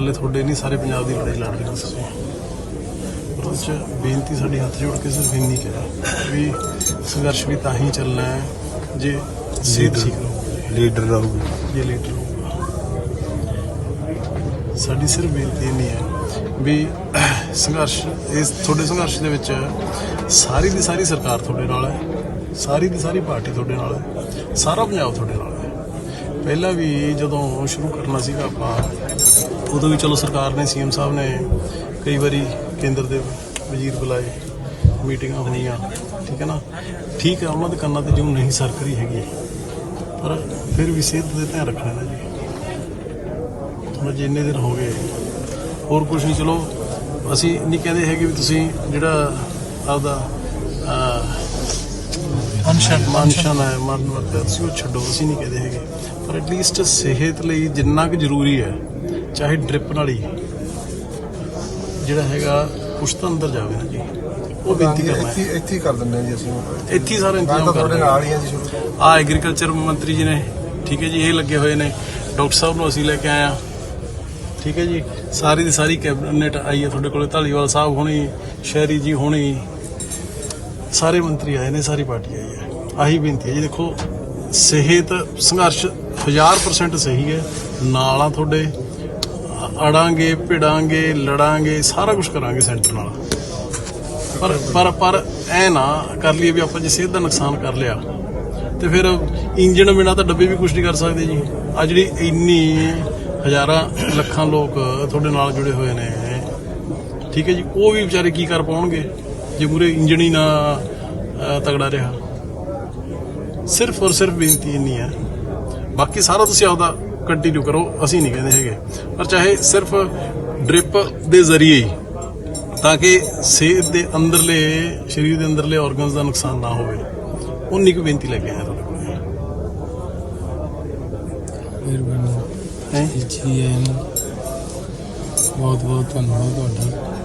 ਇਕੱਲੇ ਤੁਹਾਡੇ ਨਹੀਂ ਸਾਰੇ ਪੰਜਾਬ ਦੀ ਲੜਾਈ ਲੜ ਰਹੇ ਪਰ ਉਸ 'ਚ ਬੇਨਤੀ ਸਾਡੀ ਹੱਥ ਜੋੜ ਕੇ ਸਿਰਫ ਇੰਨੀ ਕਿਹਾ ਵੀ ਸੰਘਰਸ਼ ਵੀ ਤਾਂ ਹੀ ਚੱਲਣਾ ਹੈ ਜੇ ਸਿਹਤ ਠੀਕ ਰਹੂਗੀ ਲੀਡਰ ਰਹੂਗਾ। ਜੇ ਲੀਡਰ ਹੋਊਗਾ ਸਾਡੀ ਸਿਰਫ ਬੇਨਤੀ ਇੰਨੀ ਹੈ ਵੀ ਸੰਘਰਸ਼ ਇਸ ਤੁਹਾਡੇ ਸੰਘਰਸ਼ ਦੇ ਵਿੱਚ ਸਾਰੀ ਦੀ ਸਾਰੀ ਸਰਕਾਰ ਤੁਹਾਡੇ ਨਾਲ ਹੈ ਸਾਰੀ ਦੀ ਸਾਰੀ ਪਾਰਟੀ ਤੁਹਾਡੇ ਨਾਲ ਹੈ ਸਾਰਾ ਪੰਜਾਬ ਤੁਹਾਡੇ ਨਾਲ ਹੈ। ਪਹਿਲਾਂ ਵੀ ਜਦੋਂ ਸ਼ੁਰੂ ਕਰਨਾ ਸੀਗਾ ਆਪਾਂ ਉਦੋਂ ਵੀ ਚਲੋ ਸਰਕਾਰ ਨੇ ਸੀਐਮ ਸਾਹਿਬ ਨੇ ਕਈ ਵਾਰੀ ਕੇਂਦਰ ਦੇ ਵਜ਼ੀਰ ਬੁਲਾਏ ਮੀਟਿੰਗਾਂ ਹੋਈਆਂ ਠੀਕ ਹੈ ਨਾ? ਠੀਕ ਹੈ ਉਹਨਾਂ ਦੇ ਕੰਨਾਂ ਤੇ ਜਿਉਂ ਨਹੀਂ ਸਰਕਰੀ ਹੈਗੀ ਪਰ ਫਿਰ ਵੀ ਸਿਹਤ ਦੇ ਧਿਆਨ ਰੱਖਣਾ ਨਾ ਜੀ। ਹੁਣ ਜਿੰਨੇ ਦਿਨ ਹੋ ਗਏ ਹੋਰ ਕੁਝ ਨਹੀਂ ਚਲੋ ਅਸੀਂ ਨਹੀਂ ਕਹਿੰਦੇ ਹੈਗੇ ਵੀ ਤੁਸੀਂ ਜਿਹੜਾ ਆਪਦਾ ਅਨਸ਼ਨ ਮਨਸ਼ਨ ਹੈ ਮਰਨ ਵਰਤ ਤੁਸੀਂ ਉਹ ਛੱਡੋ ਅਸੀਂ ਨਹੀਂ ਕਹਿੰਦੇ ਹੈਗੇ। ਪਰ ਐਟਲੀਸਟ ਸਿਹਤ ਲਈ ਜਿੰਨਾ ਕੁ ਜ਼ਰੂਰੀ ਹੈ ਚਾਹੇ ਡ੍ਰਿਪ ਨਾਲ ਹੀ ਜਿਹੜਾ ਹੈਗਾ ਕੁਛ ਤਾਂ ਅੰਦਰ ਜਾਵੇ ਨਾ ਜੀ। ਉਹ ਬੇਨਤੀ ਕਰਨਾ ਹੈ। ਇੱਥੇ ਇੱਥੇ ਕਰ ਦਿੰਦੇ ਜੀ ਅਸੀਂ ਇੱਥੇ ਸਾਰਾ ਇੰਤਜ਼ਾਮ ਕਰ ਦਿੰਦੇ ਨਾਲ ਹੀ ਹਾਂ ਜੀ ਸ਼ੁਰੂ ਆ ਐਗਰੀਕਲਚਰ ਮੰਤਰੀ ਜੀ ਨੇ ਠੀਕ ਹੈ ਜੀ ਇਹ ਲੱਗੇ ਹੋਏ ਨੇ। ਡਾਕਟਰ ਸਾਹਿਬ ਨੂੰ ਅਸੀਂ ਲੈ ਕੇ ਆਏ ਆ ਠੀਕ ਹੈ ਜੀ ਸਾਰੀ ਦੀ ਸਾਰੀ ਕੈਬਨਿਟ ਆਈ ਹੈ ਤੁਹਾਡੇ ਕੋਲੇ ਢਾਲੀਵਾਲ ਸਾਹਿਬ ਹੋਣੀ ਸ਼ਹਿਰੀ ਜੀ ਹੋਣੀ। ਸਾਰੇ ਮੰਤਰੀ ਆਏ ਨੇ ਸਾਰੀ ਪਾਰਟੀ ਆਈ ਹੈ। ਆਹੀ ਬੇਨਤੀ ਹੈ ਜੀ ਦੇਖੋ ਸਿਹਤ ਸੰਘਰਸ਼ 1000% ਸਹੀ ਹੈ। ਨਾਲ ਆ ਤੁਹਾਡੇ, ਅੜਾਂਗੇ, ਭਿੜਾਂਗੇ, ਲੜਾਂਗੇ, ਸਾਰਾ ਕੁਝ ਕਰਾਂਗੇ ਸੈਂਟਰ ਨਾਲ। ਪਰ ਪਰ ਪਰ ਐ ਨਾ ਕਰ ਲਈਏ ਵੀ ਆਪਾਂ ਜੇ ਸਿਹਤ ਦਾ ਨੁਕਸਾਨ ਕਰ ਲਿਆ, ਤੇ ਫਿਰ ਇੰਜਣ ਬਿਨਾ ਤਾਂ ਡੱਬੇ ਵੀ ਕੁਝ ਨਹੀਂ ਕਰ ਸਕਦੇ ਜੀ। ਆ ਜਿਹੜੀ ਇੰਨੀ ਹਜ਼ਾਰਾਂ ਲੱਖਾਂ ਲੋਕ ਤੁਹਾਡੇ ਨਾਲ ਜੁੜੇ ਹੋਏ ਨੇ, ਠੀਕ ਹੈ ਜੀ, ਉਹ ਵੀ ਵਿਚਾਰੇ ਕੀ ਕਰ ਪਾਉਣਗੇ ਜੇ ਪੂਰੇ ਇੰਜਣ ਹੀ ਨਾ ਤਗੜਾ ਰਿਹਾ। ਸਿਰਫ ਔਰ ਸਿਰਫ ਬੇਨਤੀ ਇੰਨੀ ਹੈ ਬਾਕੀ ਸਾਰਾ ਤੁਸੀਂ ਆਪਦਾ ਕੰਟੀਨਿਊ ਕਰੋ ਅਸੀਂ ਨਹੀਂ ਕਹਿੰਦੇ ਹੈਗੇ। ਪਰ ਚਾਹੇ ਸਿਰਫ ਡ੍ਰਿਪ ਦੇ ਜ਼ਰੀਏ ਹੀ ਤਾਂ ਕਿ ਸਿਹਤ ਦੇ ਅੰਦਰਲੇ ਸਰੀਰ ਦੇ ਅੰਦਰਲੇ ਆਰਗਨਸ ਦਾ ਨੁਕਸਾਨ ਨਾ ਹੋਵੇ ਉਨੀ ਕੁ ਬੇਨਤੀ ਲੈ ਕੇ ਆਇਆ ਤੁਹਾਡੇ ਕੋਲ। ਹੈਂ? ਜੀ ਬਹੁਤ ਬਹੁਤ ਧੰਨਵਾਦ ਤੁਹਾਡਾ।